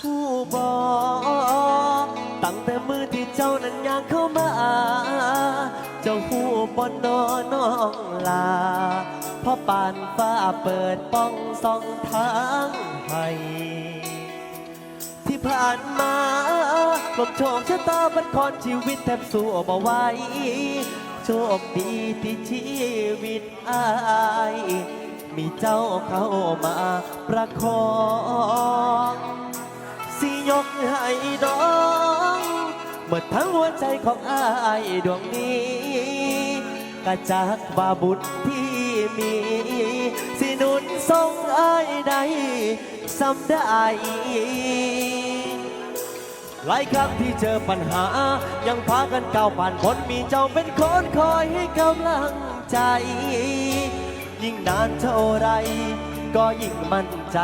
ผู้บอกตั้งแต่มือที่เจ้านั้นยางเข้ามา เจ้าหูบอนนอนน้องลา พราะปานฟ้าเปิดป้องสองทางให้ที่ผ่านมาลมโชคชะตาบันคอนชีวิตแทบสู้บ่ไหวโชคดีที่ชีวิตอายมีเจ้าเข้ามาประคองสิยกให้น้องเมื่อทั้งหัวใจของอายดวงนี้กระจากว่าบุญที่ มี สิหนุนทรงเอายได้สำได้หลายครั้งที่เจอปัญหา ยังพากันก้าวผ่านพ้นมีเจ้าเป็นคนคอยให้กำลังใจ ยิ่งนานเท่าไร ก็ยิ่งมั่นใจ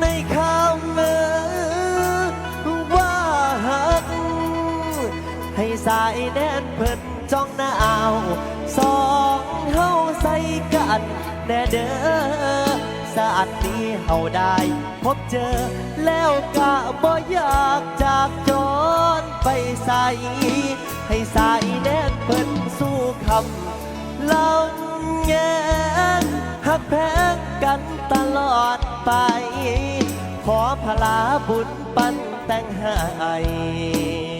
ในคำมือ สายแน่นเพิ่นจ้องหน้าเอาสองเฮาใส่กันแน่เด้อสะอาดนี้เฮาได้ พบเจอแล้วกะบ่อยากจากจรไปใส่ให้สายแน่นเพิ่นสู้คำลำแยงหักแพงกันตลอดไป ขอพลาบุญปันแต่งให้เป็นคู่กัน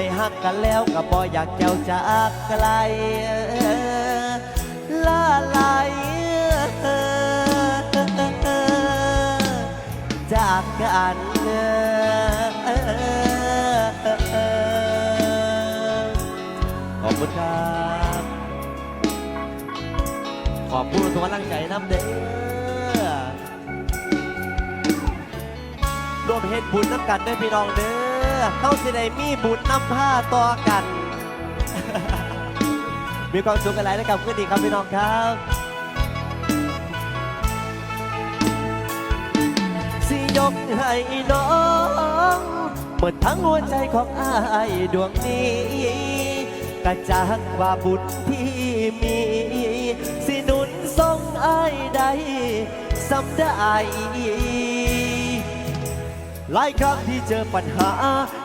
ได้หักกันแล้วก็บ่อยากแก้วจากไกลลาลายจากกันขอบคุณครับ ขอบคุณทุกกำลังใจน้ำเด้อรวมเฮ็ดบุญน้ำกันเด้พี่น้องเด้อ เข้าสิได้มีบุญน้ำผ้าต่อกัน มีความสุขกันหลายนะครับขึ้นดีครับพี่น้องครับสิยกให้น้องเมื่อทั้งหัวใจของอายดวงนี้กระจากว่าบุญที่มี สิหนุนทรงอายได้สำได้ หลายครั้งที่เจอปัญหา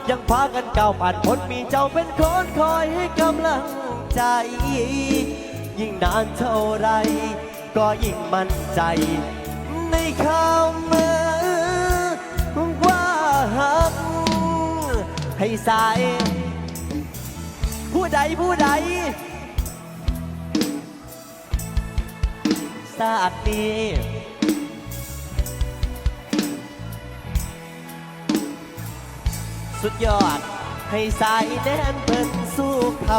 ยังพากันก้าวผ่านพ้นมีเจ้าเป็นคนคอยให้กำลังใจ ยิ่งนานเท่าไร ก็ยิ่งมั่นใจ ในคำว่าหักให้สาย ผู้ใดผู้ใดสาดนี้ สุดยอด ให้สายแดนเพิ่นสู้ค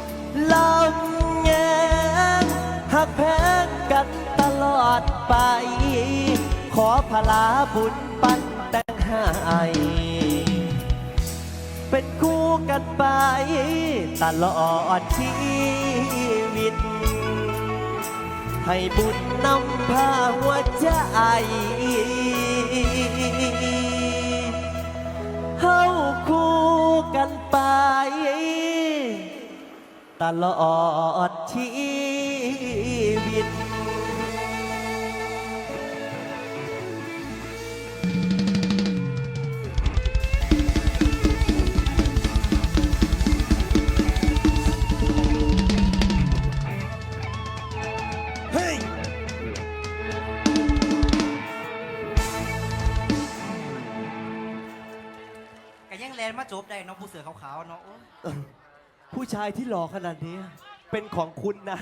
ำลำแงหักแพงกันตลอดไป ขอพลาบุญปันแต่งให้เป็นคู่กันไป ตลอดชีวิต ให้บุญนำพาหัวใจ เฮาคู่กันไป ตลอดชีวิต ก็ยังแลนมาจบได้เน้องผู้เสือขาวๆเนาะโอ้ย ผู้ชายที่หล่อขนาดนี้ เป็นของคุณนะ